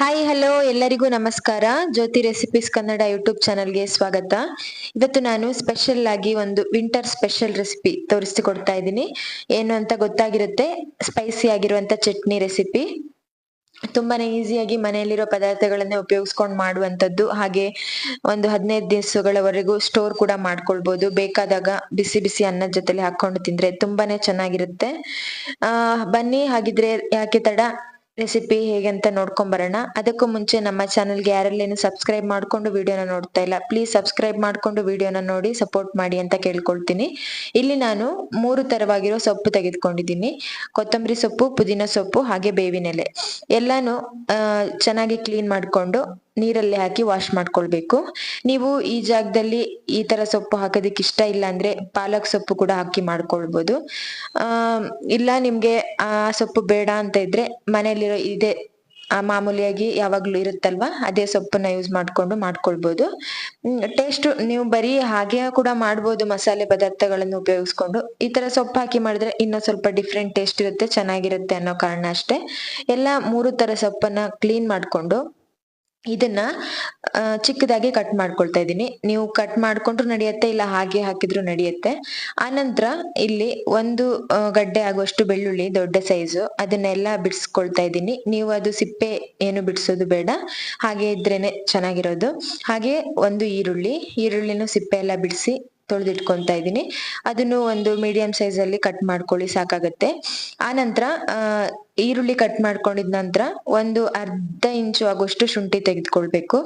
Hi hello ಎಲ್ಲರಿಗೂ ನಮಸ್ಕಾರ. ಜ್ಯೋತಿ recipes Kannada YouTube ಚಾನಲ್ಗೆ ಸ್ವಾಗತ. ಇವತ್ತು ನಾನು ಸ್ಪೆಷಲ್ ಆಗಿ ಒಂದು ವಿಂಟರ್ ಸ್ಪೆಷಲ್ ರೆಸಿಪಿ ತೋರಿಸಿಕೊಡ್ತಾ ಇದ್ದೀನಿ. ಏನು ಅಂತ ಗೊತ್ತಾಗಿರುತ್ತೆ? ಸ್ಪೈಸಿ ಆಗಿರುವಂತ ಚಟ್ನಿ ರೆಸಿಪಿ ತುಂಬಾನೇ ಈಸಿಯಾಗಿ ಮನೆಯಲ್ಲಿರೋ ಪದಾರ್ಥಗಳನ್ನೇ ಉಪಯೋಗಿಸ್ಕೊಂಡು ಮಾಡುವಂಥದ್ದು. ಹಾಗೆ ಒಂದು ಹದಿನೈದು ದಿವಸಗಳವರೆಗೂ ಸ್ಟೋರ್ ಕೂಡ ಮಾಡ್ಕೊಳ್ಬೋದು. ಬೇಕಾದಾಗ ಬಿಸಿ ಬಿಸಿ ಅನ್ನದ ಜೊತೆಲಿ ಹಾಕೊಂಡು ತಿಂದ್ರೆ ತುಂಬಾನೇ ಚೆನ್ನಾಗಿರುತ್ತೆ. ಬನ್ನಿ, ಹಾಗಿದ್ರೆ ಯಾಕೆ ತಡ? ರೆಸಿಪಿ ಹೇಗೆ ಅಂತ ನೋಡ್ಕೊಂಡ್ ಬರೋಣ. ಅದಕ್ಕೂ ಮುಂಚೆ ನಮ್ಮ ಚಾನಲ್ಗೆ ಯಾರೆಲ್ಲೇನು ಸಬ್ಸ್ಕ್ರೈಬ್ ಮಾಡ್ಕೊಂಡು ವಿಡಿಯೋನ ನೋಡ್ತಾ ಇಲ್ಲ, ಪ್ಲೀಸ್ ಸಬ್ಸ್ಕ್ರೈಬ್ ಮಾಡ್ಕೊಂಡು ವಿಡಿಯೋನ ನೋಡಿ ಸಪೋರ್ಟ್ ಮಾಡಿ ಅಂತ ಕೇಳ್ಕೊಳ್ತೀನಿ. ಇಲ್ಲಿ ನಾನು ಮೂರು ತರವಾಗಿರೋ ಸೊಪ್ಪು ತೆಗೆದುಕೊಂಡಿದ್ದೀನಿ. ಕೊತ್ತಂಬರಿ ಸೊಪ್ಪು, ಪುದೀನ ಸೊಪ್ಪು ಹಾಗೆ ಬೇವಿನೆಲೆ. ಎಲ್ಲಾನು ಚೆನ್ನಾಗಿ ಕ್ಲೀನ್ ಮಾಡ್ಕೊಂಡು ನೀರಲ್ಲಿ ಹಾಕಿ ವಾಶ್ ಮಾಡ್ಕೊಳ್ಬೇಕು. ನೀವು ಈ ಜಾಗದಲ್ಲಿ ಈ ತರ ಸೊಪ್ಪು ಹಾಕೋದಕ್ಕೆ ಇಷ್ಟ ಇಲ್ಲ ಅಂದ್ರೆ ಪಾಲಕ್ ಸೊಪ್ಪು ಕೂಡ ಹಾಕಿ ಮಾಡ್ಕೊಳ್ಬೋದು. ಆ, ಇಲ್ಲ ನಿಮ್ಗೆ ಆ ಸೊಪ್ಪು ಬೇಡ ಅಂತ ಇದ್ರೆ ಮನೆಯಲ್ಲಿರೋ ಇದೇ ಮಾಮೂಲಿಯಾಗಿ ಯಾವಾಗ್ಲೂ ಇರುತ್ತಲ್ವಾ, ಅದೇ ಸೊಪ್ಪನ್ನ ಯೂಸ್ ಮಾಡ್ಕೊಂಡು ಮಾಡ್ಕೊಳ್ಬೋದು. ಟೇಸ್ಟ್ ನೀವು ಬರೀ ಹಾಗೆ ಕೂಡ ಮಾಡ್ಬೋದು, ಮಸಾಲೆ ಪದಾರ್ಥಗಳನ್ನು ಉಪಯೋಗಿಸ್ಕೊಂಡು. ಈ ತರ ಸೊಪ್ಪು ಹಾಕಿ ಮಾಡಿದ್ರೆ ಇನ್ನೂ ಸ್ವಲ್ಪ ಡಿಫ್ರೆಂಟ್ ಟೇಸ್ಟ್ ಇರುತ್ತೆ, ಚೆನ್ನಾಗಿರುತ್ತೆ ಅನ್ನೋ ಕಾರಣ ಅಷ್ಟೇ. ಎಲ್ಲ ಮೂರು ತರ ಸೊಪ್ಪನ್ನ ಕ್ಲೀನ್ ಮಾಡ್ಕೊಂಡು ಇದನ್ನ ಚಿಕ್ಕದಾಗಿ ಕಟ್ ಮಾಡ್ಕೊಳ್ತಾ ಇದ್ದೀನಿ. ನೀವು ಕಟ್ ಮಾಡ್ಕೊಂಡ್ರು ನಡೆಯುತ್ತೆ, ಇಲ್ಲ ಹಾಗೆ ಹಾಕಿದ್ರು ನಡೆಯುತ್ತೆ. ಆನಂತರ ಇಲ್ಲಿ ಒಂದು ಗಡ್ಡೆ ಆಗುವಷ್ಟು ಬೆಳ್ಳುಳ್ಳಿ, ದೊಡ್ಡ ಸೈಜು ಅದನ್ನೆಲ್ಲ ಬಿಡಿಸ್ಕೊಳ್ತಾ ಇದ್ದೀನಿ. ನೀವು ಅದು ಸಿಪ್ಪೆ ಏನು ಬಿಡಿಸೋದು ಬೇಡ. ಹಾಗೆ ಇದ್ರೇನೆ ಚೆನ್ನಾಗಿರೋದು. ಹಾಗೆ ಒಂದು ಈರುಳ್ಳಿ, ಈರುಳ್ಳಿನೂ ಸಿಪ್ಪೆ ಎಲ್ಲ ಬಿಡಿಸಿ ತೊಳೆದಿಟ್ಕೊಂತಾ ಇದ್ದೀನಿ. ಅದನ್ನು ಒಂದು ಮೀಡಿಯಂ ಸೈಜ್ ಅಲ್ಲಿ ಕಟ್ ಮಾಡ್ಕೊಳ್ಳಿ, ಸಾಕಾಗತ್ತೆ. ಆ ನಂತರ ಈರುಳ್ಳಿ ಕಟ್ ಮಾಡ್ಕೊಂಡಿದ ನಂತರ ಒಂದು ಅರ್ಧ ಇಂಚು ಆಗುವಷ್ಟು ಶುಂಠಿ ತೆಗೆದುಕೊಳ್ಬೇಕು.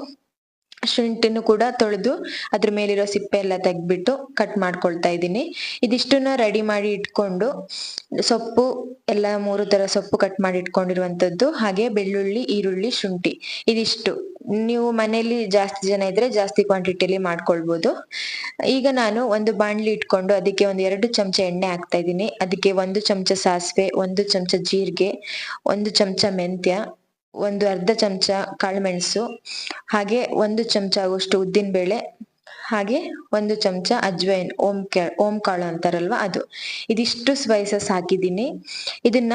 ಶುಂಠಿನೂ ಕೂಡ ತೊಳೆದು ಅದ್ರ ಮೇಲಿರೋ ಸಿಪ್ಪೆ ಎಲ್ಲ ತೆಗ್ದ್ಬಿಟ್ಟು ಕಟ್ ಮಾಡ್ಕೊಳ್ತಾ ಇದ್ದೀನಿ. ಇದಿಷ್ಟನ್ನ ರೆಡಿ ಮಾಡಿ ಇಟ್ಕೊಂಡು ಸೊಪ್ಪು, ಎಲ್ಲ ಮೂರು ತರ ಸೊಪ್ಪು ಕಟ್ ಮಾಡಿ ಇಟ್ಕೊಂಡಿರುವಂತದ್ದು ಹಾಗೆ ಬೆಳ್ಳುಳ್ಳಿ, ಈರುಳ್ಳಿ, ಶುಂಠಿ, ಇದಿಷ್ಟು. ನೀವು ಮನೆಯಲ್ಲಿ ಜಾಸ್ತಿ ಜನ ಇದ್ರೆ ಜಾಸ್ತಿ ಕ್ವಾಂಟಿಟಿಯಲ್ಲಿ ಮಾಡ್ಕೊಳ್ಬಹುದು ಈಗ ನಾನು ಒಂದು ಬಾಣಲಿ ಇಟ್ಕೊಂಡು ಅದಕ್ಕೆ ಒಂದು ಎರಡು ಚಮಚ ಎಣ್ಣೆ ಹಾಕ್ತಾ ಇದ್ದೀನಿ. ಅದಕ್ಕೆ ಒಂದು ಚಮಚ ಸಾಸಿವೆ, ಒಂದು ಚಮಚ ಜೀರಿಗೆ, ಒಂದು ಚಮಚ ಮೆಂತ್ಯ, ಒಂದು ಅರ್ಧ ಚಮಚ ಕಾಳುಮೆಣಸು ಹಾಗೆ ಒಂದು ಚಮಚ ಆಗುವಷ್ಟು ಉದ್ದಿನ ಬೇಳೆ ಹಾಗೆ ಒಂದು ಚಮಚ ಅಜ್ವೈನ್, ಓಂ ಓಂ ಕಾಳು ಅಂತಾರಲ್ವಾ ಅದು. ಇದಿಷ್ಟು ಸ್ಪೈಸಸ್ ಹಾಕಿದ್ದೀನಿ. ಇದನ್ನ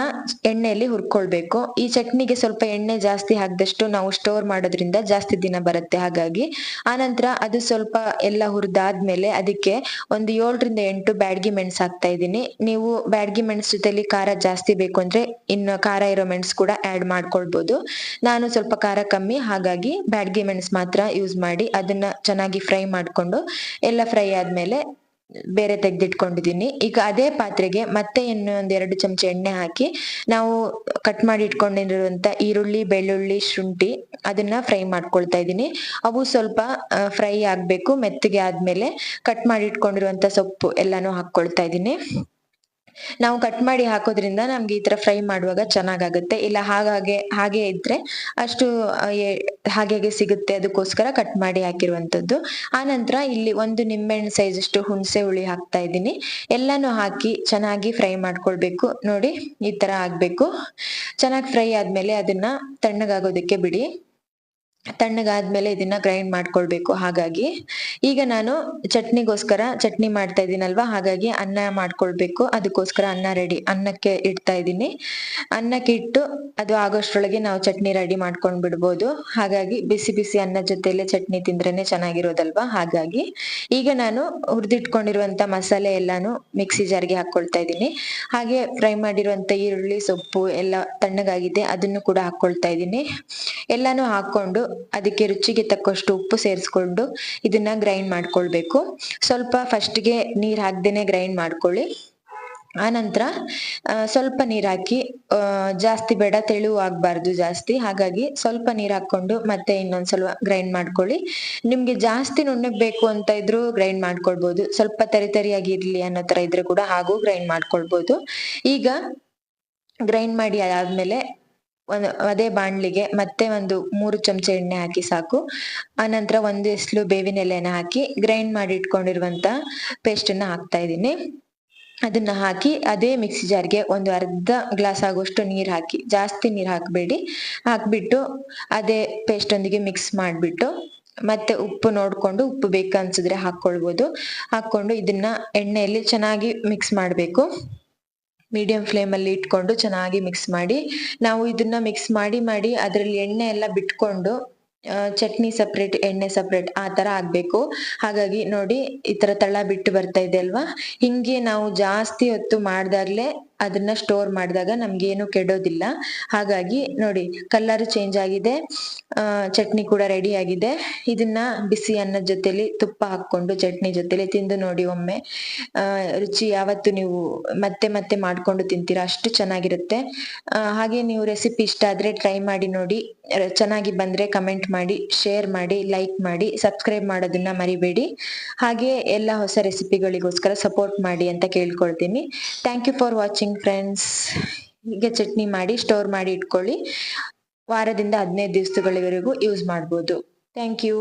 ಎಣ್ಣೆಯಲ್ಲಿ ಹುರ್ಕೊಳ್ಬೇಕು. ಈ ಚಟ್ನಿಗೆ ಸ್ವಲ್ಪ ಎಣ್ಣೆ ಜಾಸ್ತಿ ಹಾಕಿದಷ್ಟು ನಾವು ಸ್ಟೋರ್ ಮಾಡೋದ್ರಿಂದ ಜಾಸ್ತಿ ದಿನ ಬರುತ್ತೆ ಹಾಗಾಗಿ. ಆನಂತರ ಅದು ಸ್ವಲ್ಪ ಎಲ್ಲ ಹುರಿದಾದ್ಮೇಲೆ ಅದಕ್ಕೆ ಒಂದು ಏಳರಿಂದ ಎಂಟು ಬ್ಯಾಡ್ಗಿ ಮೆಣಸು ಹಾಕ್ತಾ ಇದ್ದೀನಿ. ನೀವು ಬ್ಯಾಡ್ಗಿ ಮೆಣಸು ಜೊತೆಲಿ ಖಾರ ಜಾಸ್ತಿ ಬೇಕು ಅಂದ್ರೆ ಇನ್ನು ಖಾರ ಇರೋ ಮೆಣಸು ಕೂಡ ಆಡ್ ಮಾಡ್ಕೊಳ್ಬೋದು. ನಾನು ಸ್ವಲ್ಪ ಖಾರ ಕಮ್ಮಿ ಹಾಗಾಗಿ ಬ್ಯಾಡ್ಗಿ ಮೆಣಸು ಮಾತ್ರ ಯೂಸ್ ಮಾಡಿ ಅದನ್ನ ಚೆನ್ನಾಗಿ ಫ್ರೈ ಮಾಡ್ಕೊಂಡು ಎಲ್ಲ ಫ್ರೈ ಆದ್ಮೇಲೆ ಬೇರೆ ತೆಗೆದಿಟ್ಕೊಂಡಿದ್ದೀನಿ. ಈಗ ಅದೇ ಪಾತ್ರೆಗೆ ಮತ್ತೆ ಇನ್ನೊಂದ್ ಎರಡು ಚಮಚ ಎಣ್ಣೆ ಹಾಕಿ ನಾವು ಕಟ್ ಮಾಡಿ ಇಟ್ಕೊಂಡಿರುವಂತ ಈರುಳ್ಳಿ, ಬೆಳ್ಳುಳ್ಳಿ, ಶುಂಠಿ ಅದನ್ನ ಫ್ರೈ ಮಾಡ್ಕೊಳ್ತಾ ಇದ್ದೀನಿ. ಅವು ಸ್ವಲ್ಪ ಫ್ರೈ ಆಗ್ಬೇಕು, ಮೆತ್ತಗೆ ಆದ್ಮೇಲೆ ಕಟ್ ಮಾಡಿ ಇಟ್ಕೊಂಡಿರುವಂತ ಸೊಪ್ಪು ಎಲ್ಲಾನು ಹಾಕೊಳ್ತಾ ಇದ್ದೀನಿ. ನಾವು ಕಟ್ ಮಾಡಿ ಹಾಕೋದ್ರಿಂದ ನಮ್ಗೆ ಈ ತರ ಫ್ರೈ ಮಾಡುವಾಗ ಚೆನ್ನಾಗಾಗುತ್ತೆ. ಇಲ್ಲ ಹಾಗಾಗೆ, ಹಾಗೆ ಇದ್ರೆ ಅಷ್ಟು ಹಾಗೆ ಸಿಗುತ್ತೆ. ಅದಕ್ಕೋಸ್ಕರ ಕಟ್ ಮಾಡಿ ಹಾಕಿರುವಂತದ್ದು ಆ ನಂತರ ಇಲ್ಲಿ ಒಂದು ನಿಂಬೆಹಣ್ಣು ಸೈಜ್ ಅಷ್ಟು ಹುಣಸೆ ಹುಳಿ ಹಾಕ್ತಾ ಇದ್ದೀನಿ. ಎಲ್ಲಾನು ಹಾಕಿ ಚೆನ್ನಾಗಿ ಫ್ರೈ ಮಾಡ್ಕೊಳ್ಬೇಕು. ನೋಡಿ, ಈ ತರ ಆಗ್ಬೇಕು. ಚೆನ್ನಾಗಿ ಫ್ರೈ ಆದ್ಮೇಲೆ ಅದನ್ನ ತಣ್ಣಗಾಗೋದಕ್ಕೆ ಬಿಡಿ. ತಣ್ಣಗಾದ್ಮೇಲೆ ಇದನ್ನ ಗ್ರೈಂಡ್ ಮಾಡ್ಕೊಳ್ಬೇಕು. ಹಾಗಾಗಿ ಈಗ ನಾನು ಚಟ್ನಿಗೋಸ್ಕರ ಚಟ್ನಿ ಮಾಡ್ತಾ ಇದ್ದೀನಲ್ವಾ ಹಾಗಾಗಿ ಅನ್ನ ಮಾಡ್ಕೊಳ್ಬೇಕು. ಅದಕ್ಕೋಸ್ಕರ ಅನ್ನ ರೆಡಿ ಅನ್ನಕ್ಕೆ ಇಡ್ತಾ ಇದ್ದೀನಿ ಅನ್ನಕ್ಕೆ ಇಟ್ಟು ಅದು ಆಗೋಷ್ಟ್ರೊಳಗೆ ನಾವು ಚಟ್ನಿ ರೆಡಿ ಮಾಡ್ಕೊಂಡ್ ಬಿಡ್ಬೋದು. ಹಾಗಾಗಿ ಬಿಸಿ ಬಿಸಿ ಅನ್ನ ಜೊತೆಲೆ ಚಟ್ನಿ ತಿಂದ್ರೇನೆ ಚೆನ್ನಾಗಿರೋದಲ್ವಾ? ಹಾಗಾಗಿ ಈಗ ನಾನು ಹುರಿದಿಟ್ಕೊಂಡಿರುವಂತ ಮಸಾಲೆ ಎಲ್ಲಾನು ಮಿಕ್ಸಿ ಜಾರ್ಗೆ ಹಾಕೊಳ್ತಾ ಇದ್ದೀನಿ. ಹಾಗೆ ಫ್ರೈ ಮಾಡಿರುವಂತ ಈರುಳ್ಳಿ, ಸೊಪ್ಪು ಎಲ್ಲ ತಣ್ಣಗಾಗಿದೆ, ಅದನ್ನು ಕೂಡ ಹಾಕೊಳ್ತಾ ಇದ್ದೀನಿ. ಎಲ್ಲಾನು ಹಾಕೊಂಡು ಅದಕ್ಕೆ ರುಚಿಗೆ ತಕ್ಕಷ್ಟು ಉಪ್ಪು ಸೇರಿಸ್ಕೊಂಡು ಇದನ್ನ ಗ್ರೈಂಡ್ ಮಾಡ್ಕೊಳ್ಬೇಕು. ಸ್ವಲ್ಪ ಫಸ್ಟ್ಗೆ ನೀರ್ ಹಾಕ್ದೇನೆ ಗ್ರೈಂಡ್ ಮಾಡ್ಕೊಳ್ಳಿ. ಆ ನಂತರ ಸ್ವಲ್ಪ ನೀರ್ ಹಾಕಿ ಜಾಸ್ತಿ ಬೇಡ, ತೆಳು ಆಗ್ಬಾರ್ದು ಜಾಸ್ತಿ. ಹಾಗಾಗಿ ಸ್ವಲ್ಪ ನೀರ್ ಹಾಕೊಂಡು ಮತ್ತೆ ಸ್ವಲ್ಪ ಗ್ರೈಂಡ್ ಮಾಡ್ಕೊಳ್ಳಿ. ನಿಮ್ಗೆ ಜಾಸ್ತಿ ನುಣ್ಣಗ್ ಬೇಕು ಅಂತ ಇದ್ರು ಗ್ರೈಂಡ್ ಮಾಡ್ಕೊಳ್ಬಹುದು ಸ್ವಲ್ಪ ತರಿ ತರಿಯಾಗಿ ಇರ್ಲಿ ಅನ್ನೋ ತರ ಇದ್ರೆ ಕೂಡ ಹಾಗೂ ಗ್ರೈಂಡ್ ಮಾಡ್ಕೊಳ್ಬಹುದು ಈಗ ಗ್ರೈಂಡ್ ಮಾಡಿ ಆದ್ಮೇಲೆ ಒಂದು, ಅದೇ ಬಾಣ್ಲಿಗೆ ಮತ್ತೆ ಒಂದು ಮೂರು ಚಮಚ ಎಣ್ಣೆ ಹಾಕಿ ಸಾಕು. ಆನಂತರ ಒಂದು ಬೇವಿನ ಎಲೆನ ಹಾಕಿ ಗ್ರೈಂಡ್ ಮಾಡಿ ಇಟ್ಕೊಂಡಿರುವಂತ ಪೇಸ್ಟ್ ಅನ್ನ ಹಾಕ್ತಾ ಇದ್ದೀನಿ. ಅದನ್ನ ಹಾಕಿ ಅದೇ ಮಿಕ್ಸಿ ಜಾರ್ಗೆ ಒಂದು ಅರ್ಧ ಗ್ಲಾಸ್ ಆಗುವಷ್ಟು ನೀರು ಹಾಕಿ, ಜಾಸ್ತಿ ನೀರು ಹಾಕಬೇಡಿ. ಹಾಕ್ಬಿಟ್ಟು ಅದೇ ಪೇಸ್ಟ್ ಒಂದಿಗೆ ಮಿಕ್ಸ್ ಮಾಡಿಬಿಟ್ಟು ಮತ್ತೆ ಉಪ್ಪು ನೋಡಿಕೊಂಡು ಉಪ್ಪು ಬೇಕನ್ಸಿದ್ರೆ ಹಾಕೊಳ್ಬೋದು ಹಾಕೊಂಡು ಇದನ್ನ ಎಣ್ಣೆಯಲ್ಲಿ ಚೆನ್ನಾಗಿ ಮಿಕ್ಸ್ ಮಾಡಬೇಕು. ಮೀಡಿಯಂ ಫ್ಲೇಮಲ್ಲಿ ಇಟ್ಕೊಂಡು ಚೆನ್ನಾಗಿ ಮಿಕ್ಸ್ ಮಾಡಿ, ನಾವು ಇದನ್ನ ಮಿಕ್ಸ್ ಮಾಡಿ ಮಾಡಿ ಅದರಲ್ಲಿ ಎಣ್ಣೆ ಎಲ್ಲ ಬಿಟ್ಕೊಂಡು ಚಟ್ನಿ ಸಪ್ರೇಟ್ ಎಣ್ಣೆ ಸಪ್ರೇಟ್ ಆ ತರ ಆಗ್ಬೇಕು. ಹಾಗಾಗಿ ನೋಡಿ ಈ ತರ ತಳ ಬಿಟ್ಟು ಬರ್ತಾ ಇದೆ ಅಲ್ವಾ? ಹಿಂಗೆ ನಾವು ಜಾಸ್ತಿ ಹೊತ್ತು ಮಾಡ್ದಾಗ್ಲೇ ಅದನ್ನ ಸ್ಟೋರ್ ಮಾಡಿದಾಗ ನಮ್ಗೇನು ಕೆಡೋದಿಲ್ಲ. ಹಾಗಾಗಿ ನೋಡಿ, ಕಲ್ಲರ್ ಚೇಂಜ್ ಆಗಿದೆ. ಚಟ್ನಿ ಕೂಡ ರೆಡಿ ಆಗಿದೆ. ಇದನ್ನ ಬಿಸಿ ಅನ್ನದ ಜೊತೆಲಿ ತುಪ್ಪ ಹಾಕೊಂಡು ಚಟ್ನಿ ಜೊತೆಲಿ ತಿಂದು ನೋಡಿ ಒಮ್ಮೆ. ರುಚಿ ಯಾವತ್ತು ನೀವು ಮತ್ತೆ ಮತ್ತೆ ಮಾಡ್ಕೊಂಡು ತಿಂತೀರಾ ಅಷ್ಟು ಚೆನ್ನಾಗಿರುತ್ತೆ. ಹಾಗೆ ನೀವು ರೆಸಿಪಿ ಇಷ್ಟ ಆದ್ರೆ ಟ್ರೈ ಮಾಡಿ ನೋಡಿ. ಚೆನ್ನಾಗಿ ಬಂದ್ರೆ ಕಮೆಂಟ್ ಮಾಡಿ ಶೇರ್ ಮಾಡಿ ಲೈಕ್ ಮಾಡಿ ಸಬ್ಸ್ಕ್ರೈಬ್ ಮಾಡೋದನ್ನ ಮರಿಬೇಡಿ. ಹಾಗೆ ಎಲ್ಲ ಹೊಸ ರೆಸಿಪಿಗಳಿಗೋಸ್ಕರ ಸಪೋರ್ಟ್ ಮಾಡಿ ಅಂತ ಕೇಳ್ಕೊಳ್ತೀನಿ. Thank you for watching friends ಹೀಗೆ ಚಟ್ನಿ ಮಾಡಿ ಸ್ಟೋರ್ ಮಾಡಿ ಇಟ್ಕೊಳ್ಳಿ. ವಾರದಿಂದ ಹದಿನೈದು ದಿವಸಗಳವರೆಗೂ ಯೂಸ್ ಮಾಡ್ಬೋದು. Thank you